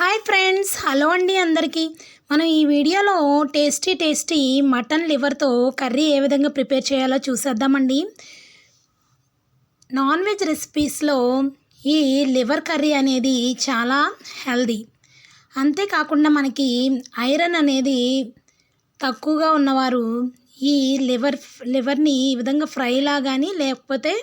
Hi friends hello అండి అందరికీ. మనం ఈ వీడియోలో టేస్టీ టేస్టీ మటన్ లివర్తో కర్రీ ఏ విధంగా ప్రిపేర్ చేయాలో చూసేద్దామండి. నాన్ వెజ్ రెసిపీస్లో ఈ లివర్ కర్రీ అనేది చాలా హెల్దీ. అంతేకాకుండా మనకి ఐరన్ అనేది తక్కువగా ఉన్నవారు ఈ లివర్ లివర్ని ఈ విధంగా ఫ్రైలా కానీ లేకపోతే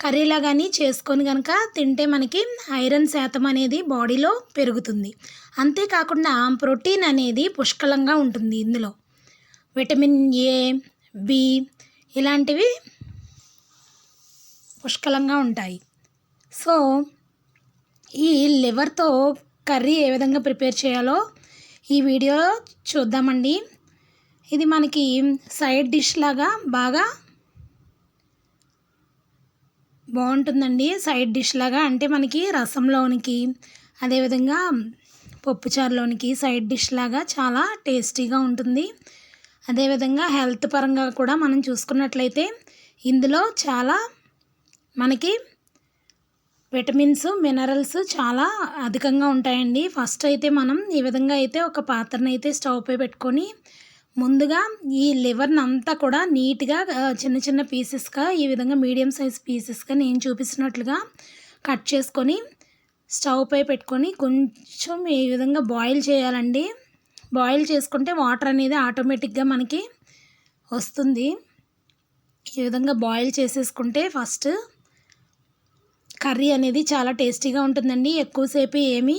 కర్రీలా కానీ చేసుకొని కనుక తింటే మనకి ఐరన్ శాతం అనేది బాడీలో పెరుగుతుంది. అంతేకాకుండా ప్రోటీన్ అనేది పుష్కలంగా ఉంటుంది ఇందులో. విటమిన్ ఏ బి ఇలాంటివి పుష్కలంగా ఉంటాయి. సో ఈ లివర్తో కర్రీ ఏ విధంగా ప్రిపేర్ చేయాలో ఈ వీడియో చూద్దామండి. ఇది మనకి సైడ్ డిష్ లాగా బాగా బాగుంటుందండి. సైడ్ డిష్ లాగా అంటే మనకి రసంలోనికి అదేవిధంగా పప్పుచారులోనికి సైడ్ డిష్ లాగా చాలా టేస్టీగా ఉంటుంది. అదేవిధంగా హెల్త్ పరంగా కూడా మనం చూసుకున్నట్లయితే ఇందులో చాలా మనకి విటమిన్స్ మినరల్స్ చాలా అధికంగా ఉంటాయండి. ఫస్ట్ అయితే మనం ఈ విధంగా అయితే ఒక పాత్రను అయితే స్టవ్ పై పెట్టుకొని ముందుగా ఈ లివర్ని అంతా కూడా నీట్గా చిన్న చిన్న పీసెస్గా ఈ విధంగా మీడియం సైజ్ పీసెస్గా నేను చూపిస్తున్నట్లుగా కట్ చేసుకొని స్టవ్ పై పెట్టుకొని కొంచెం ఈ విధంగా బాయిల్ చేయాలండి. బాయిల్ చేసుకుంటే వాటర్ అనేది ఆటోమేటిక్గా మనకి వస్తుంది. ఈ విధంగా బాయిల్ చేసేసుకుంటే ఫస్ట్ కర్రీ అనేది చాలా టేస్టీగా ఉంటుందండి. ఎక్కువసేపు ఏమీ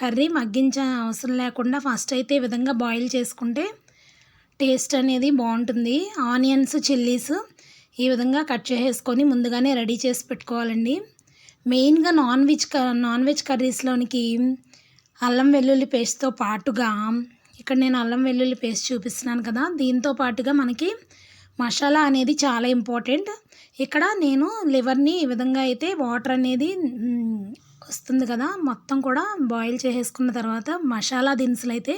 కర్రీ మగ్గించ అవసరం లేకుండా ఫస్ట్ అయితే ఈ విధంగా బాయిల్ చేసుకుంటే టేస్ట్ అనేది బాగుంటుంది. ఆనియన్స్ చిల్లీస్ ఈ విధంగా కట్ చేసేసుకొని ముందుగానే రెడీ చేసి పెట్టుకోవాలండి. మెయిన్గా నాన్ వెజ్ నాన్ వెజ్ కర్రీస్లోనికి అల్లం వెల్లుల్లి పేస్ట్తో పాటుగా ఇక్కడ నేను అల్లం వెల్లుల్లి పేస్ట్ చూపిస్తున్నాను కదా దీంతో పాటుగా మనకి మసాలా అనేది చాలా ఇంపార్టెంట్. ఇక్కడ నేను లివర్ని ఈ విధంగా అయితే వాటర్ అనేది వస్తుంది కదా మొత్తం కూడా బాయిల్ చేసేసుకున్న తర్వాత మసాలా దినుసులు అయితే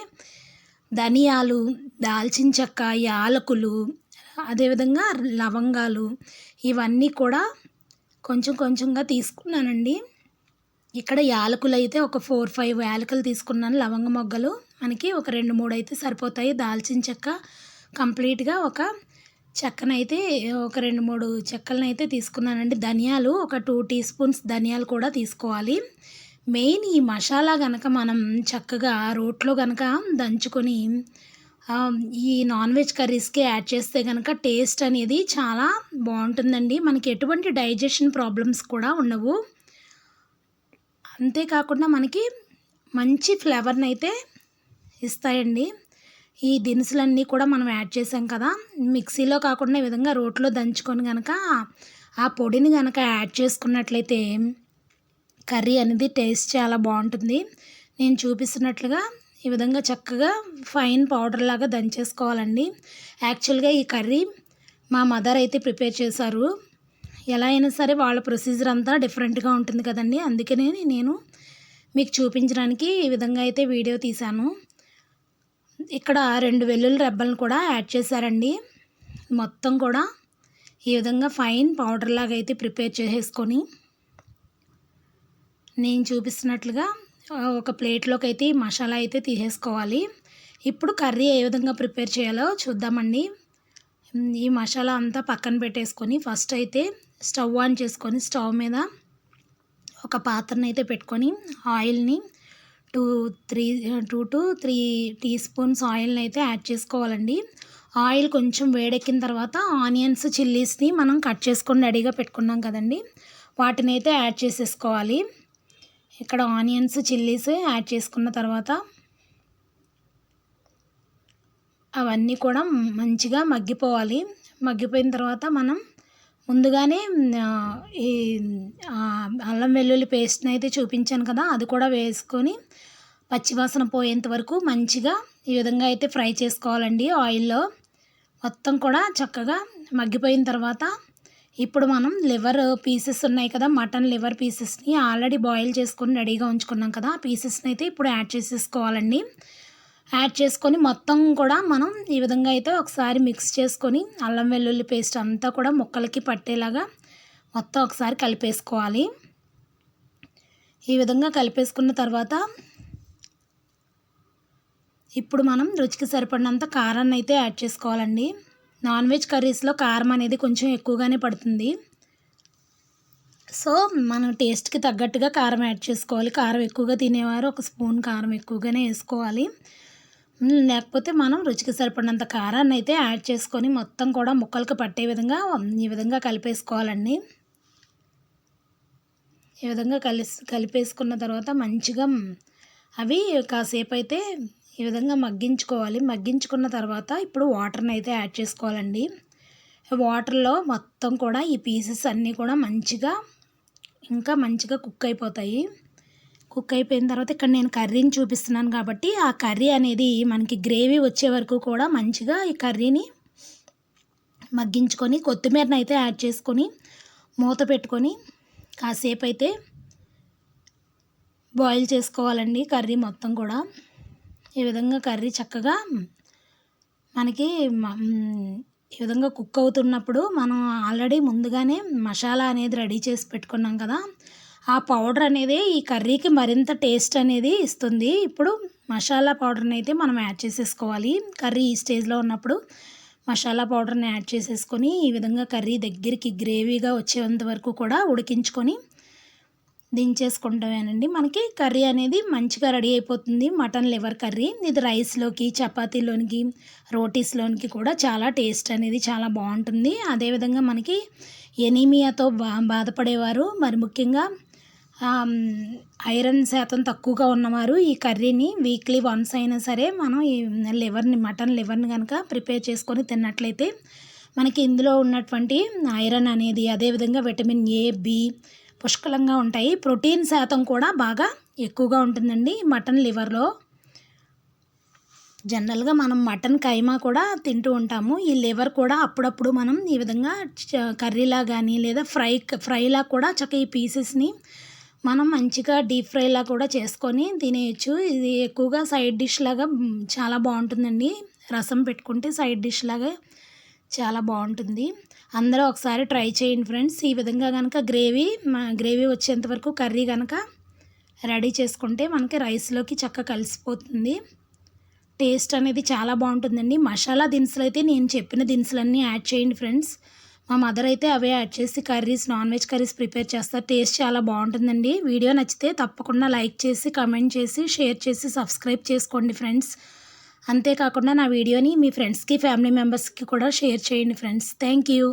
ధనియాలు దాల్చిన చెక్క యాలకులు అదేవిధంగా లవంగాలు ఇవన్నీ కూడా కొంచెం కొంచెంగా తీసుకున్నానండి. ఇక్కడ యాలకులు అయితే ఒక ఫోర్ ఫైవ్ యాలకులు తీసుకున్నాను. లవంగ మొగ్గలు మనకి ఒక రెండు మూడు అయితే సరిపోతాయి. దాల్చిన చెక్క కంప్లీట్గా ఒక చెక్కనైతే ఒక రెండు మూడు చెక్కలను అయితే తీసుకున్నానండి. ధనియాలు ఒక టూ టీ స్పూన్స్ ధనియాలు కూడా తీసుకోవాలి. మెయిన్ ఈ మసాలా కనుక మనం చక్కగా రోట్లో కనుక దంచుకొని ఈ నాన్ వెజ్ కర్రీస్కి యాడ్ చేస్తే కనుక టేస్ట్ అనేది చాలా బాగుంటుందండి. మనకి ఎటువంటి డైజెషన్ ప్రాబ్లమ్స్ కూడా ఉండవు. అంతేకాకుండా మనకి మంచి ఫ్లేవర్ని అయితే ఇస్తాయండి. ఈ దినుసులన్నీ కూడా మనం యాడ్ చేసాం కదా మిక్సీలో కాకుండా ఈ విధంగా రోట్లో దంచుకొని కనుక ఆ పొడిని కనుక యాడ్ చేసుకున్నట్లయితే కర్రీ అనేది టేస్ట్ చాలా బాగుంటుంది. నేను చూపిస్తున్నట్లుగా ఈ విధంగా చక్కగా ఫైన్ పౌడర్ లాగా దంచేసుకోవాలండి. యాక్చువల్గా ఈ కర్రీ మా మదర్ అయితే ప్రిపేర్ చేశారు. ఎలా అయినా సరే వాళ్ళ ప్రొసీజర్ అంతా డిఫరెంట్గా ఉంటుంది కదండి. అందుకనే నేను మీకు చూపించడానికి ఈ విధంగా అయితే వీడియో తీశాను. ఇక్కడ రెండు వెల్లుల్లి రెబ్బలను కూడా యాడ్ చేశారండి. మొత్తం కూడా ఈ విధంగా ఫైన్ పౌడర్ లాగా అయితే ప్రిపేర్ చేసేసుకొని నేను చూపిస్తున్నట్లుగా ఒక ప్లేట్లోకి అయితే మసాలా అయితే తీసేసుకోవాలి. ఇప్పుడు కర్రీ ఏ విధంగా ప్రిపేర్ చేయాలో చూద్దామండి. ఈ మసాలా అంతా పక్కన పెట్టేసుకొని ఫస్ట్ అయితే స్టవ్ ఆన్ చేసుకొని స్టవ్ మీద ఒక పాత్రను అయితే పెట్టుకొని ఆయిల్ని two three two to three teaspoons ఆయిల్ని అయితే యాడ్ చేసుకోవాలండి. ఆయిల్ కొంచెం వేడెక్కిన తర్వాత ఆనియన్స్ చిల్లీస్ని మనం కట్ చేసుకొని రెడీగా పెట్టుకున్నాం కదండి. వాటిని అయితే యాడ్ చేసేసుకోవాలి. ఇక్కడ ఆనియన్స్ చిల్లీస్ యాడ్ చేసుకున్న తర్వాత అవన్నీ కూడా మంచిగా మగ్గిపోవాలి. మగ్గిపోయిన తర్వాత మనం ముందుగానే ఈ అల్లం వెల్లుల్లి పేస్ట్ని అయితే చూపించాను కదా అది కూడా వేసుకొని పచ్చివాసన పోయేంత వరకు మంచిగా ఈ విధంగా అయితే ఫ్రై చేసుకోవాలండి. ఆయిల్లో మొత్తం కూడా చక్కగా మగ్గిపోయిన తర్వాత ఇప్పుడు మనం లివర్ పీసెస్ ఉన్నాయి కదా మటన్ లివర్ పీసెస్ని ఆల్రెడీ బాయిల్ చేసుకొని రెడీగా ఉంచుకున్నాం కదా ఆ పీసెస్ని అయితే ఇప్పుడు యాడ్ చేసేసుకోవాలండి. యాడ్ చేసుకొని మొత్తం కూడా మనం ఈ విధంగా అయితే ఒకసారి మిక్స్ చేసుకొని అల్లం వెల్లుల్లి పేస్ట్ అంతా కూడా ముక్కలకి పట్టేలాగా మొత్తం ఒకసారి కలిపేసుకోవాలి. ఈ విధంగా కలిపేసుకున్న తర్వాత ఇప్పుడు మనం రుచికి సరిపడినంత కారాన్ని అయితే యాడ్ చేసుకోవాలండి. నాన్ వెజ్ కర్రీస్లో కారం అనేది కొంచెం ఎక్కువగానే పడుతుంది. సో మనం టేస్ట్కి తగ్గట్టుగా కారం యాడ్ చేసుకోవాలి. కారం ఎక్కువగా తినేవారు ఒక స్పూన్ కారం ఎక్కువగానే వేసుకోవాలి. లేకపోతే మనం రుచికి సరిపడినంత కారాన్ని అయితే యాడ్ చేసుకొని మొత్తం కూడా ముక్కలకు పట్టే విధంగా ఈ విధంగా కలిపేసుకోవాలండి. ఈ విధంగా కలిసి కలిపేసుకున్న తర్వాత మంచిగా అవి కాసేపు అయితే ఈ విధంగా మగ్గించుకోవాలి. మగ్గించుకున్న తర్వాత ఇప్పుడు వాటర్ని అయితే యాడ్ చేసుకోవాలండి. వాటర్లో మొత్తం కూడా ఈ పీసెస్ అన్నీ కూడా మంచిగా ఇంకా మంచిగా కుక్ అయిపోతాయి. కుక్ అయిపోయిన తర్వాత ఇక్కడ నేను కర్రీని చూపిస్తున్నాను కాబట్టి ఆ కర్రీ అనేది మనకి గ్రేవీ వచ్చే వరకు కూడా మంచిగా ఈ కర్రీని మగ్గించుకొని కొత్తిమీరని అయితే యాడ్ చేసుకొని మూత పెట్టుకొని కాసేపు అయితే బాయిల్ చేసుకోవాలండి కర్రీ మొత్తం కూడా. ఈ విధంగా కర్రీ చక్కగా మనకి ఈ విధంగా కుక్ అవుతున్నప్పుడు మనం ఆల్రెడీ ముందుగానే మసాలా అనేది రెడీ చేసి పెట్టుకున్నాం కదా ఆ పౌడర్ అనేది ఈ కర్రీకి మరింత టేస్ట్ అనేది ఇస్తుంది. ఇప్పుడు మసాలా పౌడర్ని అయితే మనం యాడ్ చేసేసుకోవాలి. కర్రీ ఈ స్టేజ్లో ఉన్నప్పుడు మసాలా పౌడర్ని యాడ్ చేసేసుకొని ఈ విధంగా కర్రీ దగ్గరికి గ్రేవీగా వచ్చేంత వరకు కూడా ఉడికించుకొని దించేసుకుంటామేనండి. మనకి కర్రీ అనేది మంచిగా రెడీ అయిపోతుంది. మటన్ లివర్ కర్రీ ఇది రైస్లోకి చపాతీలోనికి రోటీస్లోనికి కూడా చాలా టేస్ట్ అనేది చాలా బాగుంటుంది. అదేవిధంగా మనకి ఎనీమియాతో బా బాధపడేవారు మరి ముఖ్యంగా ఐరన్ శాతం తక్కువగా ఉన్నవారు ఈ కర్రీని వీక్లీ వన్స్ అయినా సరే మనం ఈ లివర్ని మటన్ లివర్ని కనుక ప్రిపేర్ చేసుకొని తిన్నట్లయితే మనకి ఇందులో ఉన్నటువంటి ఐరన్ అనేది అదేవిధంగా విటమిన్ ఏ బి పుష్కలంగా ఉంటాయి. ప్రోటీన్ శాతం కూడా బాగా ఎక్కువగా ఉంటుందండి మటన్ లివర్లో. జనరల్గా మనం మటన్ కైమా కూడా తింటూ ఉంటాము. ఈ లివర్ కూడా అప్పుడప్పుడు మనం ఈ విధంగా కర్రీలా కానీ లేదా ఫ్రై ఫ్రైలా కూడా చక్కగా ఈ పీసెస్ని మనం మంచిగా డీప్ ఫ్రైలా కూడా చేసుకొని తినేయచ్చు. ఇది ఎక్కువగా సైడ్ డిష్ లాగా చాలా బాగుంటుందండి. రసం పెట్టుకుంటే సైడ్ డిష్ లాగా చాలా బాగుంటుంది. అందరూ ఒకసారి ట్రై చేయండి ఫ్రెండ్స్. ఈ విధంగా కనుక గ్రేవీ గ్రేవీ వచ్చేంత వరకు కర్రీ కనుక రెడీ చేసుకుంటే మనకి రైస్లోకి చక్కగా కలిసిపోతుంది. టేస్ట్ అనేది చాలా బాగుంటుందండి. మసాలా దినుసులు అయితే నేను చెప్పిన దినుసులన్నీ యాడ్ చేయండి ఫ్రెండ్స్. మా మదర్ అయితే అవే యాడ్ చేసి curries non veg curries prepare చేస్తారు. టేస్ట్ చాలా బాగుంటుందండి. వీడియో నచ్చితే తప్పకుండా లైక్ చేసి కమెంట్ చేసి షేర్ చేసి సబ్స్క్రైబ్ చేసుకోండి ఫ్రెండ్స్. అంతేకాకుండా నా వీడియోని మీ ఫ్రెండ్స్కి ఫ్యామిలీ మెంబర్స్కి కూడా షేర్ చేయండి ఫ్రెండ్స్. Thank you.